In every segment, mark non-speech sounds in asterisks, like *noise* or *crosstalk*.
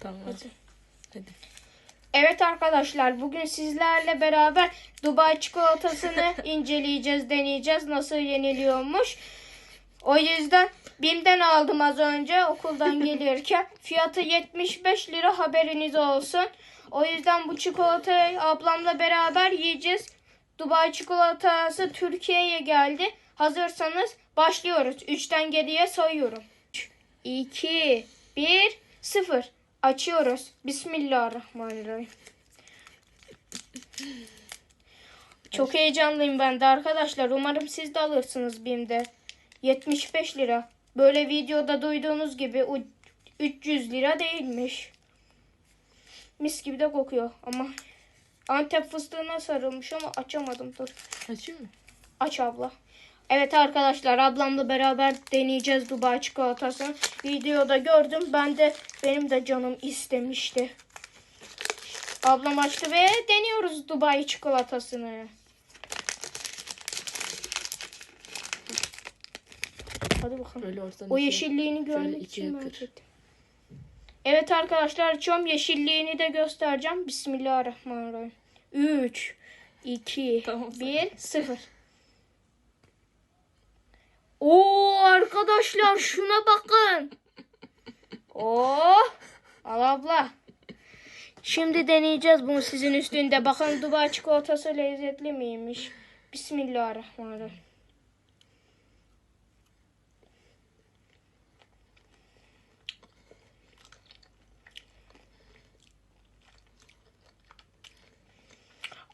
Tamam. Hadi. Evet arkadaşlar bugün sizlerle beraber Dubai çikolatasını *laughs* inceleyeceğiz, deneyeceğiz nasıl yeniliyormuş. O yüzden BİM'den aldım az önce okuldan *laughs* gelirken. Fiyatı 75 lira haberiniz olsun. O yüzden bu çikolatayı ablamla beraber yiyeceğiz. Dubai çikolatası Türkiye'ye geldi. Hazırsanız başlıyoruz. 3'ten geriye sayıyorum. 2, 1, 0. Açıyoruz. Bismillahirrahmanirrahim. Çok heyecanlıyım ben de arkadaşlar. Umarım siz de alırsınız BİM'de. 75 lira. Böyle videoda duyduğunuz gibi u- 300 lira değilmiş. Mis gibi de kokuyor ama Antep fıstığına sarılmış ama açamadım. Dur. Açayım mı? Aç abla. Evet arkadaşlar ablamla beraber deneyeceğiz Dubai çikolatasını. Videoda gördüm. Ben de benim de canım istemişti. Ablam açtı ve deniyoruz Dubai çikolatasını. Hadi bakalım. O yeşilliğini görmek için merak kır. ettim. Evet arkadaşlar açıyorum. Yeşilliğini de göstereceğim. Bismillahirrahmanirrahim. 3, 2, Tamam, sen- 1, 0. Oo arkadaşlar şuna bakın. Oo. Al abla. Şimdi deneyeceğiz bunu sizin üstünde. Bakın Dubai çikolatası lezzetli miymiş? Bismillahirrahmanirrahim.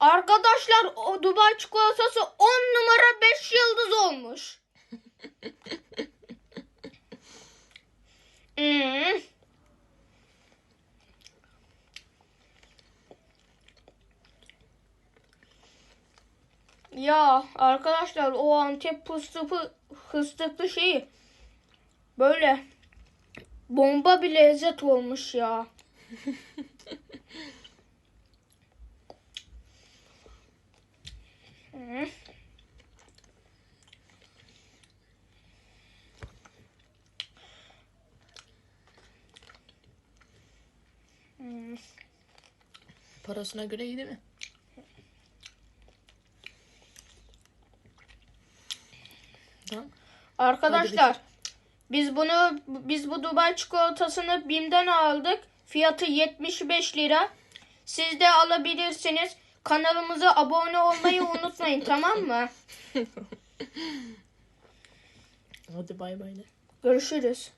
Arkadaşlar o Dubai çikolatası 10 numara 5 yıldız olmuş. Hmm. Ya arkadaşlar o Antep fıstığı fıstıklı şeyi böyle bomba bir lezzet olmuş ya. Parasına göre iyi değil mi? Tamam. Arkadaşlar biz bunu biz bu Dubai çikolatasını BİM'den aldık. Fiyatı 75 lira. Siz de alabilirsiniz. Kanalımıza abone olmayı *laughs* unutmayın tamam mı? Hadi bay bay. Görüşürüz.